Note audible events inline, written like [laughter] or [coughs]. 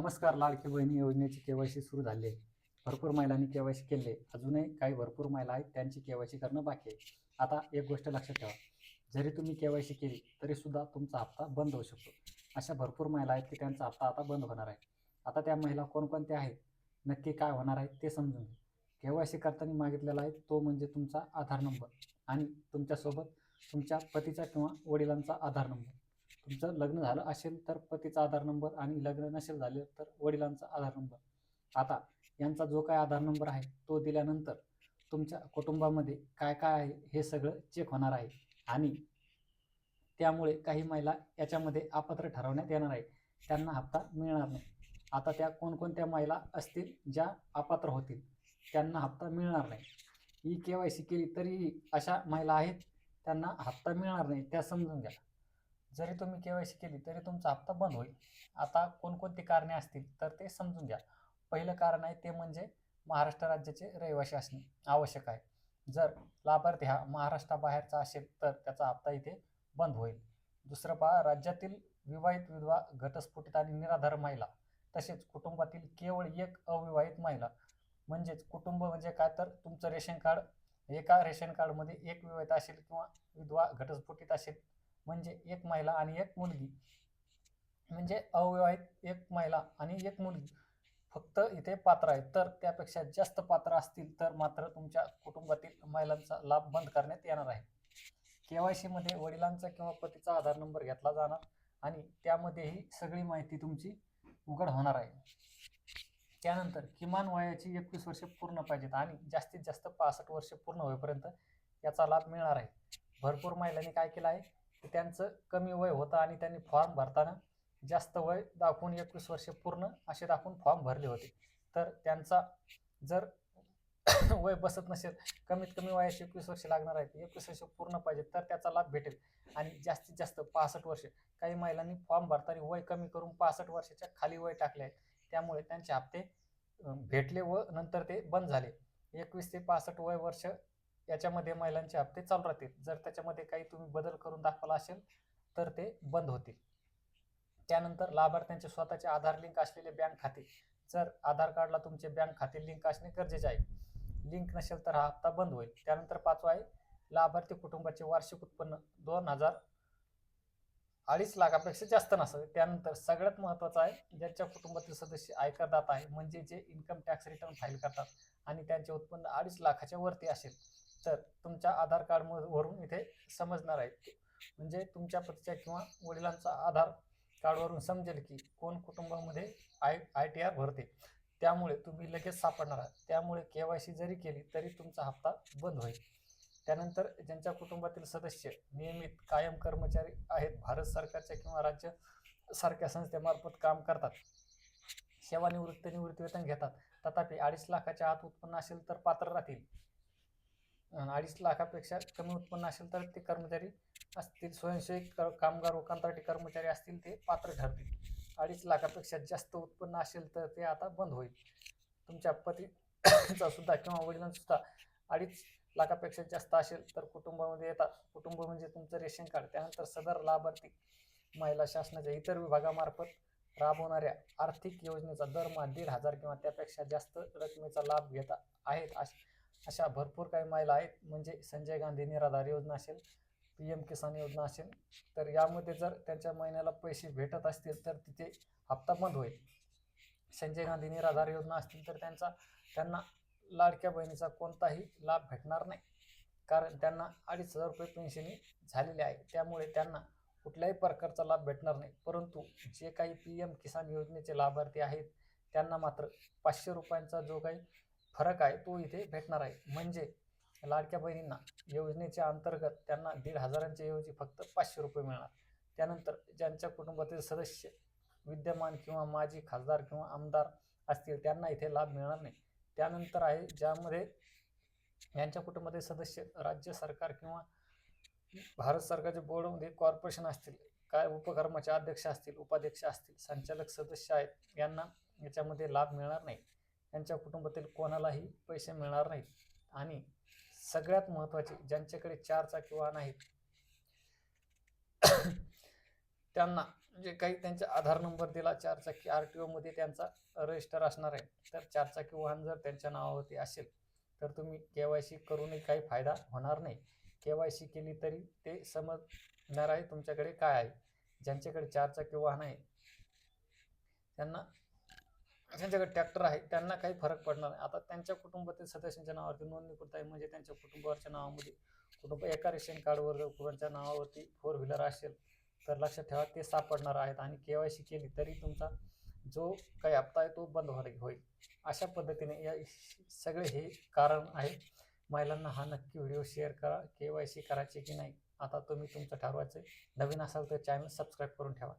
नमस्कार लाडकी बहिणी. योजनेची केवायसी सुरू झाली आहे. भरपूर महिलांनी केवायसी केले. अजूनही काही भरपूर महिला आहेत त्यांची केवायसी करणं बाकी आहे. आता एक गोष्ट लक्षात ठेवा. जरी तुम्ही केवायसी केली तरी सुद्धा तुमचा हप्ता बंद होऊ शकतो. अशा भरपूर महिला आहेत की त्यांचा हप्ता आता बंद होणार आहे. आता त्या महिला कोणकोणत्या आहेत? नक्की काय होणार आहे ते समजून घ्या. केवायसी करताना मागितलेला आहे तो म्हणजे तुमचा आधार नंबर आणि तुमच्यासोबत तुमच्या पतीचा किंवा वडिलांचा आधार नंबर. तुमचं लग्न झालं असेल तर पतीचा आधार नंबर आणि लग्न नसेल झाले तर वडिलांचा आधार नंबर. आता यांचा जो काय आधार नंबर आहे तो दिल्यानंतर तुमच्या कुटुंबामध्ये काय काय आहे हे सगळं चेक होणार आहे. आणि त्यामुळे काही महिला याच्यामध्ये अपात्र ठरवण्यात येणार आहे. त्यांना हप्ता मिळणार नाही. आता त्या कोणकोणत्या महिला असतील ज्या अपात्र होतील त्यांना हप्ता मिळणार नाही. ई के वाय सी केली तरी अशा महिला आहेत त्यांना हप्ता मिळणार नाही त्या समजून घ्या. जरी तुम्ही के वाय सी केली तरी तुमचा हप्ता बंद होईल. आता कोणकोणती कारणे असतील तर ते समजून घ्या. पहिलं कारण आहे ते म्हणजे महाराष्ट्र राज्याचे रहिवासी असणे आवश्यक आहे. जर लाभार्थी हा महाराष्ट्राबाहेरचा असेल तर त्याचा हप्ता इथे बंद होईल. दुसरं पहा राज्यातील विवाहित विधवा घटस्फोटित आणि निराधार महिला तसेच कुटुंबातील केवळ एक अविवाहित महिला म्हणजेच कुटुंब म्हणजे काय? तर तुमचं रेशन कार्ड एका रेशन कार्डमध्ये एक विवाहित असेल किंवा विधवा घटस्फोटित असेल म्हणजे एक महिला आणि एक मुलगी. म्हणजे अविवाहित एक महिला आणि एक मुलगी फक्त इथे पात्र आहेत. तर त्यापेक्षा जास्त पात्र असतील तर मात्र तुमच्या कुटुंबातील महिलांचा लाभ बंद करण्यात येणार आहे. के मध्ये वडिलांचा किंवा पतीचा आधार नंबर घेतला जाणार आणि त्यामध्येही सगळी माहिती तुमची उघड होणार आहे. त्यानंतर किमान वयाची एकवीस वर्षे पूर्ण पाहिजेत आणि जास्तीत जास्त पासष्ट वर्षे पूर्ण होईपर्यंत याचा लाभ मिळणार आहे. भरपूर महिलांनी काय केलं आहे? त्यांचं कमी वय होतं आणि त्यांनी फॉर्म भरताना जास्त वय दाखवून एकवीस वर्षे पूर्ण असे दाखवून फॉर्म भरले होते. तर त्यांचा जर [coughs] वय बसत नसेल कमीत कमी वयाचे एकवीस वर्ष लागणार आहेत एकवीस वर्ष पूर्ण पाहिजे तर त्याचा लाभ भेटेल. आणि जास्तीत जास्त पासष्ट वर्षे काही महिलांनी फॉर्म भरताना वय कमी करून पासष्ट वर्षाच्या खाली वय टाकले आहे त्यामुळे त्यांचे हप्ते भेटले व नंतर ते बंद झाले. एकवीस ते पासष्ट वय वर्ष याच्यामध्ये महिलांचे हप्ते चालू राहतील. जर त्याच्यामध्ये काही तुम्ही बदल करून दाखवला असेल तर ते बंद होतील. त्यानंतर लाभार्थ्यांचे स्वतःचे आधार लिंक असलेले बँक खाते. जर आधार कार्डला तुमचे बँक खाते लिंक असणे गरजेचे आहे. लिंक नसेल तर हा हप्ता बंद होईल. त्यानंतर पाचवा आहे लाभार्थी कुटुंबाचे वार्षिक उत्पन्न दोन हजार अडीच लाखापेक्षा जास्त नसावे. त्यानंतर सगळ्यात महत्त्वाचं आहे ज्यांच्या कुटुंबातील सदस्य आयकरदाता आहे म्हणजे जे इन्कम टॅक्स रिटर्न फाईल करतात आणि त्यांचे उत्पन्न अडीच लाखाच्या वरती असेल. तर तुमच्या आधार कार्ड वरून इथे समजणार आहे. म्हणजे तुमच्या पतीच्या किंवा वडिलांचा आधार कार्डवरून समजेल की कोण कुटुंबामध्ये आय आय टी आर भरते. त्यामुळे तुम्ही लगेच सापडणार आहात. त्यामुळे के वाय सी जरी केली तरी तुमचा हप्ता बंद होईल. त्यानंतर ज्यांच्या कुटुंबातील सदस्य नियमित कायम कर्मचारी आहेत भारत सरकारच्या किंवा राज्य सारख्या संस्थेमार्फत काम करतात सेवानिवृत्त निवृत्ती वेतन घेतात तथापि अडीच लाखाच्या आत उत्पन्न असेल तर पात्र राहतील. अडीच लाखापेक्षा कमी उत्पन्न असेल तर ते कर्मचारी असतील स्वयंसेवी कामगार व कंत्राटी कर्मचारी असतील ते पात्र ठरतील. अडीच लाखापेक्षा जास्त उत्पन्न असेल तर ते आता बंद होईल. तुमच्या पतीचा सुद्धा किंवा वडिलांसुद्धा अडीच लाखापेक्षा जास्त असेल तर कुटुंबामध्ये येतात. कुटुंब म्हणजे तुमचं रेशन कार्ड त्यानंतर सदर लाभार्थी महिला शासनाच्या इतर विभागामार्फत राबवणाऱ्या आर्थिक योजनेचा दरमहा दीड हजार किंवा त्यापेक्षा जास्त रकमेचा लाभ घेता आहेत अश- अशा भरपूर काही महिला आहेत. म्हणजे संजय गांधी निराधार योजना असेल पी एम किसान योजना असेल तर यामध्ये जर त्यांच्या महिन्याला पैसे भेटत असतील तर तिथे हप्ता बंद होईल. संजय गांधी निराधार योजना असतील तर त्यांचा त्यांना लाडक्या बहिणीचा कोणताही लाभ भेटणार नाही. कारण त्यांना अडीच हजार रुपये पेन्शनी झालेली आहे. त्यामुळे त्यांना कुठल्याही प्रकारचा लाभ भेटणार नाही. परंतु जे काही पी एम किसान योजनेचे लाभार्थी आहेत त्यांना मात्र पाचशे रुपयांचा जो काही फरक आहे तो इथे भेटणार आहे. म्हणजे लाडक्या बहिणींना योजनेच्या अंतर्गत त्यांना दीड हजारांच्या ऐवजी फक्त पाचशे रुपये मिळणार. त्यानंतर ज्यांच्या कुटुंबातील सदस्य विद्यमान किंवा माजी खासदार किंवा आमदार असतील त्यांना इथे लाभ मिळणार नाही. त्यानंतर आहे ज्यामध्ये यांच्या कुटुंबातील सदस्य राज्य सरकार किंवा भारत सरकारच्या बोर्डमध्ये कॉर्पोरेशन असतील काय उपकर्माचे अध्यक्ष असतील उपाध्यक्ष असतील संचालक सदस्य आहेत यांना याच्यामध्ये लाभ मिळणार नाही. यांच्या कुटुंबातील कोणालाही पैसे मिळणार नाहीत. आणि सगळ्यात महत्त्वाचे ज्यांच्याकडे चार चाकी वाहन आहेत [coughs] त्यांना जे काही त्यांचा आधार नंबर दिला चारचाकी आर टी ओमध्ये त्यांचा रजिस्टर असणार आहे. तर चारचाकी वाहन जर त्यांच्या नावावरती असेल तर तुम्ही के वाय सी करूनही काही फायदा होणार नाही. के वाय सी केली तरी ते समजणार आहे तुमच्याकडे काय आहे. ज्यांच्याकडे चारचाकी वाहन आहे त्यांना ज्यांच्याकडे ट्रॅक्टर आहे त्यांना काही फरक पडणार नाही. आता त्यांच्या कुटुंबातील सदस्यांच्या नावावरती नोंदणीकृत आहे म्हणजे त्यांच्या कुटुंबावरच्या नावामध्ये कुटुंब एका रेशन कार्डवर जर कुणाच्या नावावरती फोर व्हीलर असेल तर लक्षात ठेवा ते सापडणार आहेत. आणि के वाय सी केली तरी तुमचा जो काही हप्ता आहे तो बंद व्हायला होईल. अशा पद्धतीने या सगळे हे कारण आहे. महिलांना हा नक्की व्हिडिओ शेअर करा. के वाय सी करायची की नाही आता तुम्ही तुमचं ठरवायचं नवीन असाल तर चॅनल सबस्क्राईब करून ठेवा.